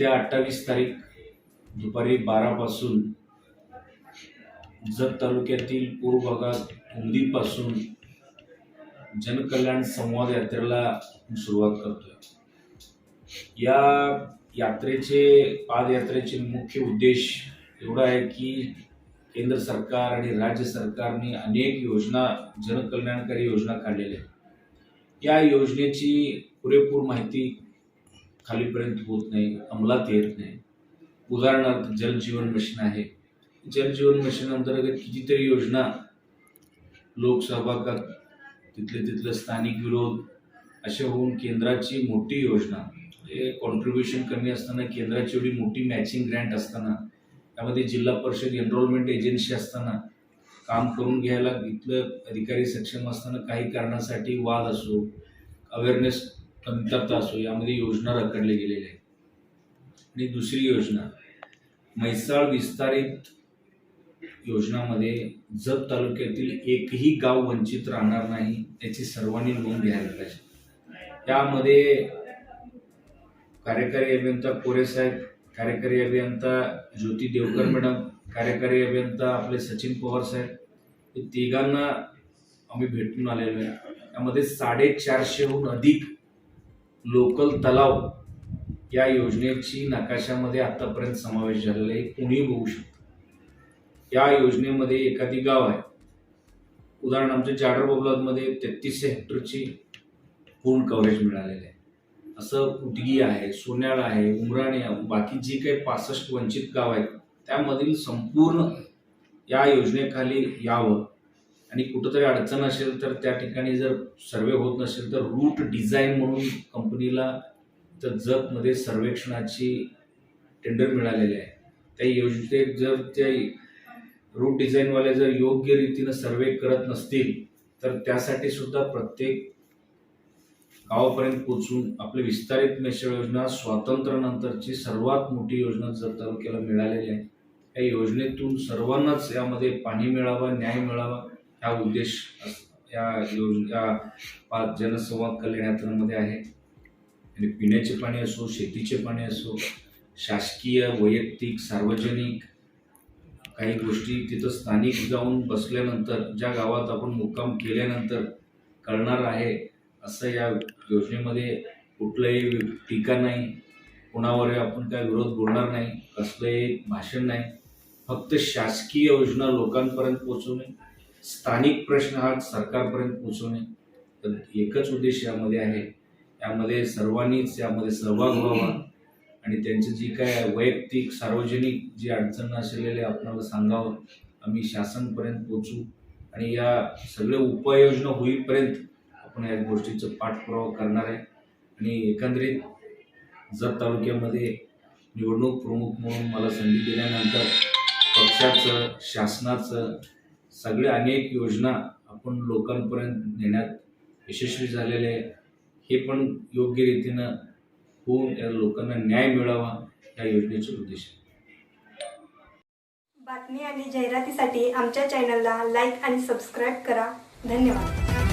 येत्या अठ्ठावीस तारीख दुपारी बारापासून जत तालुक्यातील पूर्व भागात उमदीपासून जनकल्याण संवाद यात्रेला सुरुवात करतोय. या यात्रेचे पादयात्रेचे मुख्य उद्देश एवढा आहे की केंद्र सरकार आणि राज्य सरकारने अनेक योजना जनकल्याणकारी योजना काढलेल्या आहेत. या योजनेची पुरेपूर माहिती खालीपर्यंत होत नाही अंमलात येत नाही. उदाहरणार्थ जलजीवन मिशन आहे. जलजीवन मिशन अंतर्गत कितीतरी योजना लोकसहभागात तिथले तिथले स्थानिक विरोध असे होऊन केंद्राची मोठी योजना म्हणजे हे कॉन्ट्रीब्युशन कमी असताना केंद्राची एवढी मोठी मॅचिंग ग्रँट असताना त्यामध्ये जिल्हा परिषद एनरोलमेंट एजन्सी असताना काम करून घ्यायला इथलं अधिकारी सक्षम असताना काही कारणासाठी वाद असो अवेअरनेस कमतरता असो यामध्ये योजना रखडली गेलेल्या आहेत. आणि दुसरी योजना म्हैसाळ विस्तारित योजनामध्ये जत तालुक्यातील एकही गाव वंचित राहणार नाही याची सर्वांनी नोंद घ्यायला पाहिजे. त्यामध्ये कार्यकारी अभियंता कोरे साहेब कार्यकारी अभियंता ज्योती देवकर मॅडम कार्यकारी अभियंता आपले सचिन पवार साहेब हे तिघांना आम्ही भेटून आलेलो आहे. त्यामध्ये साडेचारशेहून अधिक लोकल तलाव या योजनेची नकाशामध्ये आतापर्यंत समावेश झालेला आहे. कुणीही बघू शकतो. या योजनेमध्ये एखादी गाव आहे. उदाहरण आमच्या जाडर बबलादमध्ये तेहतीसशे हेक्टरची पूर्ण कव्हरेज मिळालेलं आहे. असं उटगी आहे सोन्याळ आहे उमराणे आहे बाकी जी काही पासष्ट वंचित गाव आहेत त्यामधील संपूर्ण या योजनेखाली यावं. आणि कुठंतरी अडचण असेल तर त्या ठिकाणी जर सर्वे होत नसेल तर रूट डिझाईन म्हणून कंपनीला तर जपमध्ये सर्वेक्षणाची टेंडर मिळालेले आहे. त्या योजनेत जर त्या रूट डिझाईनवाले जर योग्य रीतीनं सर्वे करत नसतील तर त्यासाठी सुद्धा प्रत्येक गावापर्यंत पोचून आपली विस्तारित मेसळ योजना स्वातंत्र्यानंतरची सर्वात मोठी योजना जर तालुक्याला मिळालेली आहे या योजनेतून सर्वांनाच यामध्ये पाणी मिळावं न्याय मिळावा हा उद्देश अस- या योज या जनसंवाद कल्याण यात्रांमध्ये आहे. आणि पिण्याचे पाणी असो शेतीचे पाणी असो शासकीय वैयक्तिक सार्वजनिक काही गोष्टी तिथं स्थानिक जाऊन बसल्यानंतर ज्या गावात आपण मुक्काम केल्यानंतर कळणार आहे असं या योजनेमध्ये कुठलंही टीका नाही. कोणावर आपण काय विरोध बोलणार नाही कसलंही भाषण नाही. फक्त शासकीय योजना लोकांपर्यंत पोचवणे स्थानिक प्रश्न हा सरकारपर्यंत पोहोचवणे. तर एकच उद्देश यामध्ये आहे. यामध्ये सर्वांनीच यामध्ये सहभाग व्हावा. आणि त्यांची जी काय वैयक्तिक सार्वजनिक जी अडचण असलेले आपणाला सांगावं आम्ही शासनपर्यंत पोचू आणि या सगळ्या उपाययोजना होईपर्यंत आपण या गोष्टीचं पाठपुरावा करणार आहे. आणि एकंदरीत जत तालुक्यामध्ये निवडणूक प्रमुख म्हणून मला संधी दिल्यानंतर पक्षाचं शासनाचं सगळे अनेक योजना आपण लोकांपर्यंत नेण्यात यशस्वी झालेले आहे. हे पण योग्य रीतीनं होऊन या लोकांना न्याय मिळावा या योजनेचे उद्देश बातमी आणि जाहिरातीसाठी आमच्या चॅनलला लाईक आणि सबस्क्राईब करा. धन्यवाद.